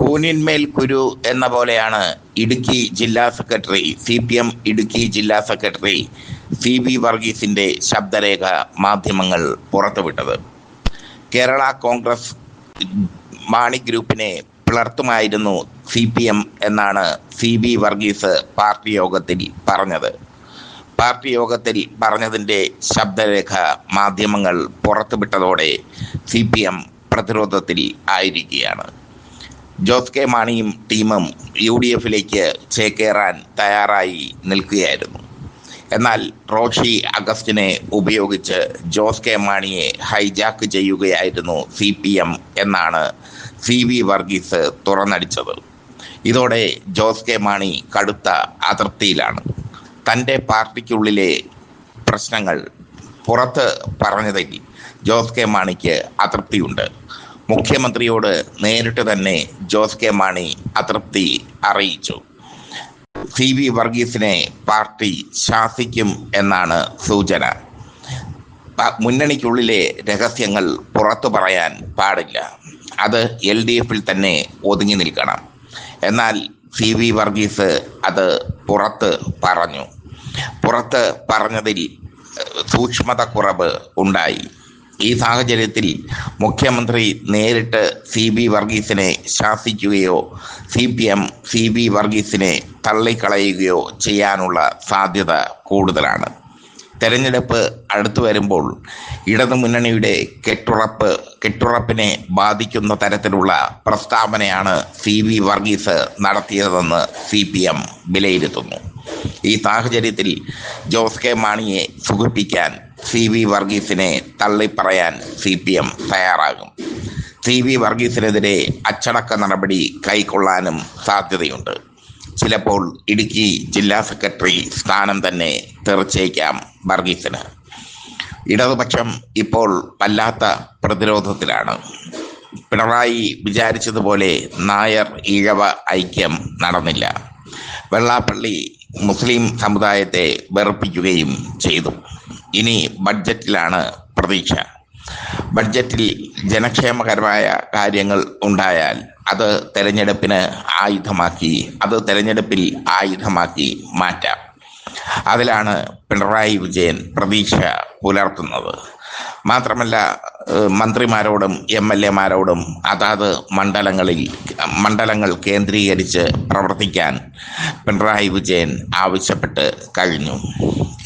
കൂനിന്മേൽ കുരു എന്ന പോലെയാണ് ഇടുക്കി ജില്ലാ secretary C P M Idukki ജില്ലാ സെക്രട്ടറി സി വി വർഗീസിന്റെ ശബ്ദരേഖ മാധ്യമങ്ങൾ പുറത്തുവിട്ടത്. കേരള കോൺഗ്രസ് മാണി ഗ്രൂപ്പിനെ പിളർത്തുമായിരുന്നു സി പി എം എന്നാണ് സി വി വർഗീസ് പാർട്ടി യോഗത്തിൽ പറഞ്ഞത്. പാർട്ടി യോഗത്തിൽ പറഞ്ഞതിന്റെ ശബ്ദരേഖ മാധ്യമങ്ങൾ പുറത്തുവിട്ടതോടെ സി പി എം പ്രതിരോധത്തിൽ ആയിരിക്കുകയാണ്. ജോസ് കെ മാണിയും ടീമും യു ഡി എഫിലേക്ക് ചേക്കേറാൻ തയ്യാറായി നിൽക്കുകയായിരുന്നു. എന്നാൽ റോഷി അഗസ്റ്റിനെ ഉപയോഗിച്ച് ജോസ് കെ മാണിയെ ഹൈജാക്ക് ചെയ്യുകയായിരുന്നു സി പി എം എന്നാണ് സി വി വർഗീസ് തുറന്നടിച്ചത്. ഇതോടെ ജോസ് കെ മാണി കടുത്ത അതൃപ്തിയിലാണ് തന്റെ പാർട്ടിക്കുള്ളിലെ പ്രശ്നങ്ങൾ പുറത്ത് പറഞ്ഞതിൽ ജോസ് കെ മാണിക്ക് അതൃപ്തിയുണ്ട് മുഖ്യമന്ത്രിയോട് നേരിട്ട് തന്നെ ജോസ് കെ മാണി അതൃപ്തി അറിയിച്ചു. സി വി വർഗീസിനെ പാർട്ടി ശാസിക്കും എന്നാണ് സൂചന. മുന്നണിക്കുള്ളിലെ രഹസ്യങ്ങൾ പുറത്തു പറയാൻ പാടില്ല. അത് എൽ ഡി എഫിൽ തന്നെ ഒതുങ്ങി നിൽക്കണം. എന്നാൽ സി വി വർഗീസ് അത് പുറത്ത് പറഞ്ഞു. പുറത്ത് പറഞ്ഞതിൽ സൂക്ഷ്മത കുറവ് ഉണ്ടായി. ഈ സാഹചര്യത്തിൽ മുഖ്യമന്ത്രി നേരിട്ട് സി ബി വർഗീസിനെ ശാസിക്കുകയോ C P M C B വർഗീസിനെ തള്ളിക്കളയുകയോ ചെയ്യാനുള്ള സാധ്യത കൂടുതലാണ്. തെരഞ്ഞെടുപ്പ് അടുത്തു വരുമ്പോൾ ഇടതു മുന്നണിയുടെ കെട്ടുറപ്പ് കെട്ടുറപ്പിനെ ബാധിക്കുന്ന തരത്തിലുള്ള പ്രസ്താവനയാണ് സി വി വർഗീസ് നടത്തിയതെന്ന് സി പി എം വിലയിരുത്തുന്നു. ഈ സാഹചര്യത്തിൽ ജോസ് കെ മാണിയെ സുഖിപ്പിക്കാൻ സി വി വർഗീസിനെ തള്ളിപ്പറയാൻ സി പി എം തയ്യാറാകും. സി വി വർഗീസിനെതിരെ അച്ചടക്ക നടപടി കൈക്കൊള്ളാനും സാധ്യതയുണ്ട്. ചിലപ്പോൾ ഇടുക്കി ജില്ലാ സെക്രട്ടറി സ്ഥാനം തന്നെ തെറിച്ചേക്കാം വർഗീസിന്. ഇടതുപക്ഷം ഇപ്പോൾ വല്ലാത്ത പ്രതിരോധത്തിലാണ്. പിണറായി വിചാരിച്ചതുപോലെ നായർ ഈഴവ ഐക്യം നടന്നില്ല. വെള്ളാപ്പള്ളി മുസ്ലിം സമുദായത്തെ വെറുപ്പിക്കുകയും ചെയ്തു. ഇനി ബഡ്ജറ്റിലാണ് പ്രതീക്ഷ. ബഡ്ജറ്റിൽ ജനക്ഷേമകരമായ കാര്യങ്ങൾ ഉണ്ടായാൽ അത് തെരഞ്ഞെടുപ്പിന് ആയുധമാക്കി അത് തെരഞ്ഞെടുപ്പിൽ ആയുധമാക്കി മാറ്റാം. അതിലാണ് പിണറായി വിജയൻ പ്രതീക്ഷ പുലർത്തുന്നത്. മാത്രമല്ല മന്ത്രിമാരോടും എം എൽ എമാരോടും അതാത് മണ്ഡലങ്ങളിൽ മണ്ഡലങ്ങൾ കേന്ദ്രീകരിച്ച് പ്രവർത്തിക്കാൻ പിണറായി വിജയൻ ആവശ്യപ്പെട്ട് കഴിഞ്ഞു.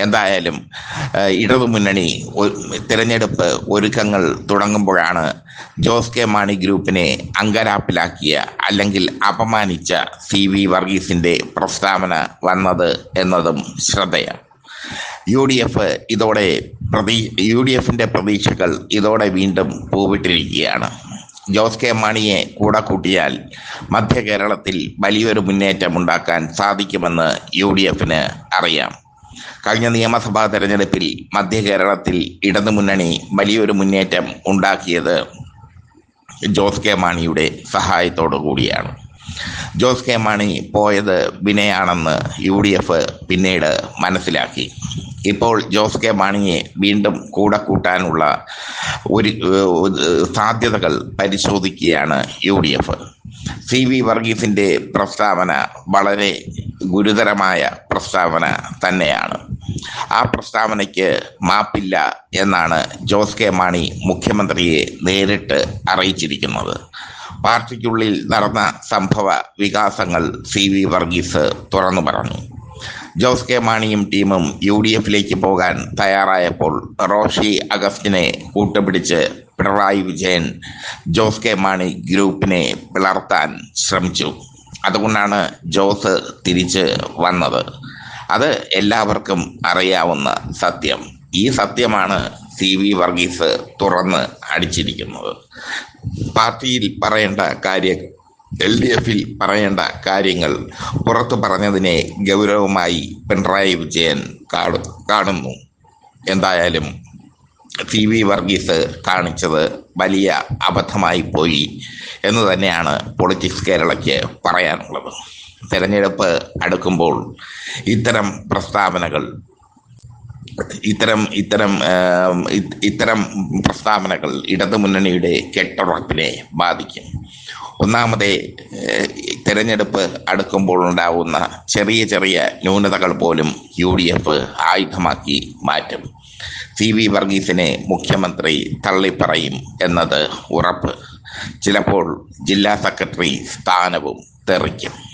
എന്തായാലും ഇടതു ഇടതുമുന്നണി ഒ- തിരഞ്ഞെടുപ്പ് ഒരുക്കങ്ങൾ തുടങ്ങുമ്പോഴാണ് ജോസ് കെ മാണി ഗ്രൂപ്പിനെ അങ്കരാപ്പിലാക്കിയ അല്ലെങ്കിൽ അപമാനിച്ച സി വി വർഗീസിന്റെ പ്രസ്താവന വന്നത് എന്നതും ശ്രദ്ധേയം. യു ഡി എഫ് ഇതോടെ പ്രതീ യു ഡി എഫിന്റെ പ്രതീക്ഷകൾ ഇതോടെ വീണ്ടും പൂവിട്ടിരിക്കുകയാണ്. ജോസ് കെ മാണിയെ കൂടെ കൂട്ടിയാൽ മധ്യ കേരളത്തിൽ വലിയൊരു മുന്നേറ്റം ഉണ്ടാക്കാൻ സാധിക്കുമെന്ന് യു ഡി എഫിന് അറിയാം. കഴിഞ്ഞ നിയമസഭാ തെരഞ്ഞെടുപ്പിൽ മധ്യ കേരളത്തിൽ ഇടതു മുന്നണി വലിയൊരു മുന്നേറ്റം ഉണ്ടാക്കിയത് ജോസ് കെ മാണിയുടെ സഹായത്തോടു കൂടിയാണ്. ജോസ് കെ മാണി പോയത് വിനയാണെന്ന് യു ഡി എഫ് പിന്നീട് മനസ്സിലാക്കി. ഇപ്പോൾ ജോസ് കെ മാണിയെ വീണ്ടും കൂടെ കൂട്ടാനുള്ള ഒരു സാധ്യതകൾ പരിശോധിക്കുകയാണ് U D F C V വർഗീസിന്റെ പ്രസ്താവന വളരെ ഗുരുതരമായ പ്രസ്താവന തന്നെയാണ്. ആ പ്രസ്താവനയ്ക്ക് മാപ്പില്ല എന്നാണ് ജോസ് കെ മാണി മുഖ്യമന്ത്രിയെ നേരിട്ട് അറിയിച്ചിരിക്കുന്നത്. പാർട്ടിക്കുള്ളിൽ നടന്ന സംഭവ വികാസങ്ങൾ സി വി വർഗീസ് തുറന്നു പറഞ്ഞു. ജോസ് കെ മാണിയും ടീമും യു ഡി എഫിലേക്ക് പോകാൻ തയ്യാറായപ്പോൾ റോഷി അഗസ്റ്റിനെ കൂട്ടുപിടിച്ച് പിണറായി വിജയൻ ജോസ് കെ മാണി ഗ്രൂപ്പിനെ പിളർത്താൻ ശ്രമിച്ചു. അതുകൊണ്ടാണ് ജോസ് തിരിച്ച് വന്നത്. അത് എല്ലാവർക്കും അറിയാവുന്ന സത്യം. ഈ സത്യമാണ് സി വി വർഗീസ് തുറന്ന് അടിച്ചിരിക്കുന്നത്. പാർട്ടിയിൽ പറയേണ്ട കാര്യം എൽ ഡി എഫിൽ പറയേണ്ട കാര്യങ്ങൾ പുറത്തു പറഞ്ഞതിനെ ഗൗരവമായി പിണറായി വിജയൻ കാണു കാണുന്നു. എന്തായാലും സി വി വർഗീസ് കാണിച്ചത് വലിയ അബദ്ധമായി പോയി എന്ന് തന്നെയാണ് പൊളിറ്റിക്സ് കേരളയ്ക്ക് പറയാനുള്ളത്. തെരഞ്ഞെടുപ്പ് അടുക്കുമ്പോൾ ഇത്തരം പ്രസ്താവനകൾ ഇത്തരം ഇത്തരം ഇത്തരം പ്രസ്താവനകൾ ഇടതുമുന്നണിയുടെ കെട്ടുറപ്പിനെ ബാധിക്കും. ഒന്നാമതേ തിരഞ്ഞെടുപ്പ് അടുക്കുമ്പോൾ ഉണ്ടാവുന്ന ചെറിയ ചെറിയ ന്യൂനതകൾ പോലും യു ഡി എഫ് ആയുധമാക്കി മാറ്റും. സി വി വർഗീസിനെ മുഖ്യമന്ത്രി തള്ളിപ്പറയും എന്നത് ഉറപ്പ്. ചിലപ്പോൾ ജില്ലാ സെക്രട്ടറി സ്ഥാനവും തെറിക്കും.